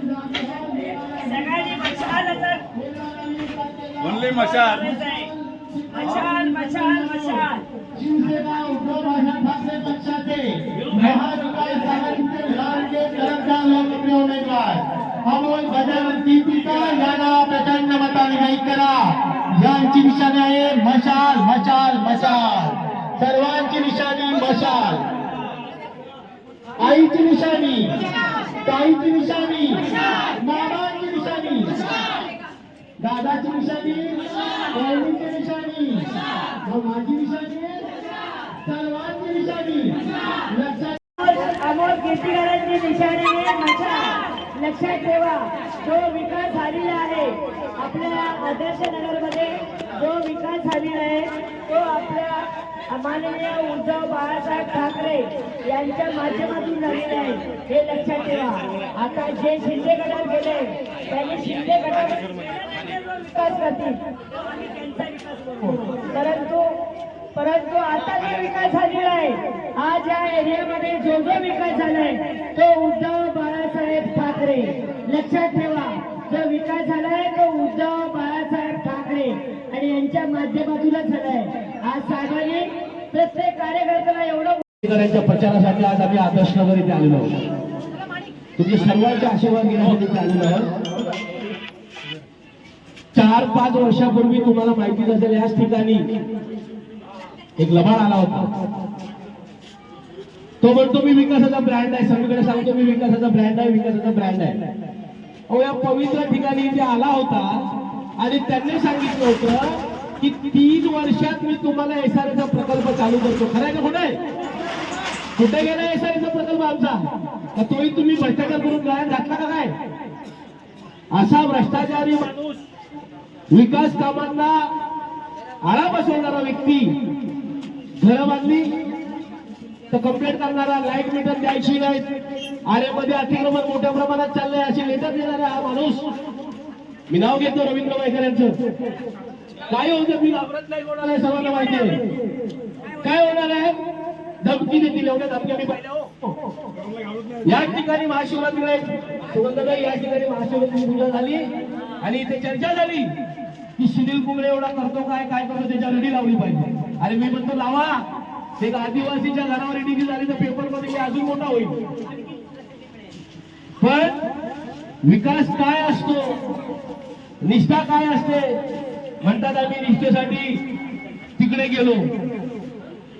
सगळ्यांनी मशालच ओनली मशाल. मशाल मशाल मशाल. उमेदवार. अमोल गजानन दीपिका यांना प्रचंड मताने विजयी करा. यांची निशाणी आहे मशाल मशाल मशाल. सर्वांची निशाणी मशाल. आईची निशाणी. ताईची निशाणी मामाची निशाणी दादाची निशाणी बहिणीची निशाणी माझी निशाणी सर्वांची निशाणी लक्षात अमोल कीर्तीकरांची निशाणी आहे. मशाल लक्षात ठेवा. जो विकास झालेला आहे आपल्या आदर्श नगरमध्ये जो विकास झालेला आहे तो आपल्या माननीय उद्धव बाळासाहेब ठाकरे यांच्या माध्यमातून झालेला आहे. हे लक्षात ठेवा. आता जे शिंदे गटात गेले त्यांनी शिंदे गटात विकास करतील परंतु परंतु आता जो विकास झालेला आहे आज या एरियामध्ये जो जो विकास झालाय तो उद्धव बाळासाहेब ठाकरे. लक्षात ठेवा जो विकास झालाय तो उद्धव बाळासाहेब ठाकरे. आणि यांच्या माध्यमातूनच झालाय. आज साहेबांनी प्रत्येक कार्यकर्त्याला एवढं प्रचारासाठी आज आम्ही आदर्श नगर इथे आलेलो आहोत. तुमचे सर्वांचे आशीर्वाद घेण्यासाठी आलेलो आहोत. चार पाच वर्षापूर्वी तुम्हाला माहितीच असेल याच ठिकाणी एक लबाड आला होता. तो म्हणतो मी विकासाचा ब्रँड आहे. सगळीकडे सांगतो मी विकासाचा ब्रँड आहे विकासाचा ब्रँड आहे. अहो या पवित्र ठिकाणी इथे आला होता आणि त्यांनी सांगितलं होतं की तीन वर्षात मी तुम्हाला एसआरचा प्रकल्प चालू करतो. खरं आहे का कुठे कुठे गेला एसआरचा प्रकल्प आमचा? तोही तुम्ही भ्रष्टाचार करून गायब घातला का काय? असा भ्रष्टाचारी माणूस विकास कामांना आळा बसवणारा व्यक्ती घरं बांधली तर कंप्लेंट करणारा लाइट मीटर द्यायची नाही. आरेमध्ये अतिक्रमण मोठ्या प्रमाणात चाललंय अशी लेटर देणारा हा माणूस. मी नाव घेतो रवींद्र वायकर यांचं. काय होतं? मी घाबरत नाही होणार आहे सर्वांना माहिती आहे. काय होणार आहे? धमकी देतील एवढ्या धमक्या मी पाहिल्या हो. या ठिकाणी महाशिवरात्री सुगंधाबाई या ठिकाणी महाशिवरात्री पूजा झाली. आणि इथे चर्चा झाली की सुनील कुंबळे एवढा करतो काय काय करतो त्याच्या रेडी लावली पाहिजे. अरे मी म्हणतो लावा एक आदिवासीच्या घरावर रेडी झाली तर पेपरमध्ये मी अजून मोठा होईल. पण विकास काय असतो? निष्ठा काय असते? म्हणतात आम्ही निष्ठेसाठी तिकडे गेलो.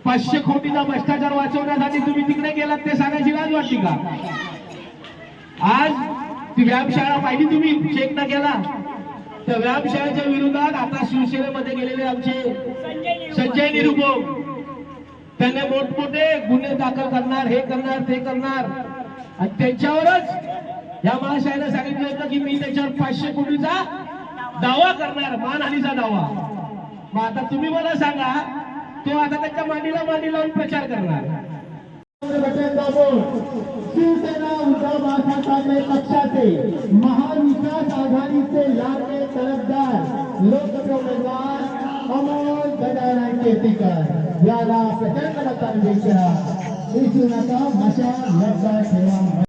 पाचशे कोटीचा भ्रष्टाचार वाचवण्यासाठी तुम्ही तिकडे गेलात ते सांगायची लाज वाटली का? आज ती व्यायामशाळा पाहिली तुम्ही चेक न केला. त्या व्यायामशाळेच्या विरोधात आता शिवसेनेमध्ये गेलेले आमचे संजय निरुपम. त्याने मोठमोठे गुन्हे दाखल करणार हे करणार ते करणार. आणि त्यांच्यावरच या महाशयाने सांगितलं होतं की मी त्याच्यावर पाचशे कोटीचा दावा करणार मानहानीचा दावा. मग आता तुम्ही मला सांगा तो आता त्याच्या मांडीला मांडी लावून प्रचार करणार. शिवसेना उद्धव बाळासाहेब ठाकरे पक्षाचे महाविकास आघाडीचे लाडके तरफदार लोकप्रिय उमेदवार अमोल गजानन केतीकर याला प्रचंड मतांनी विजयी करा. विसरू नका मशाल ठेवा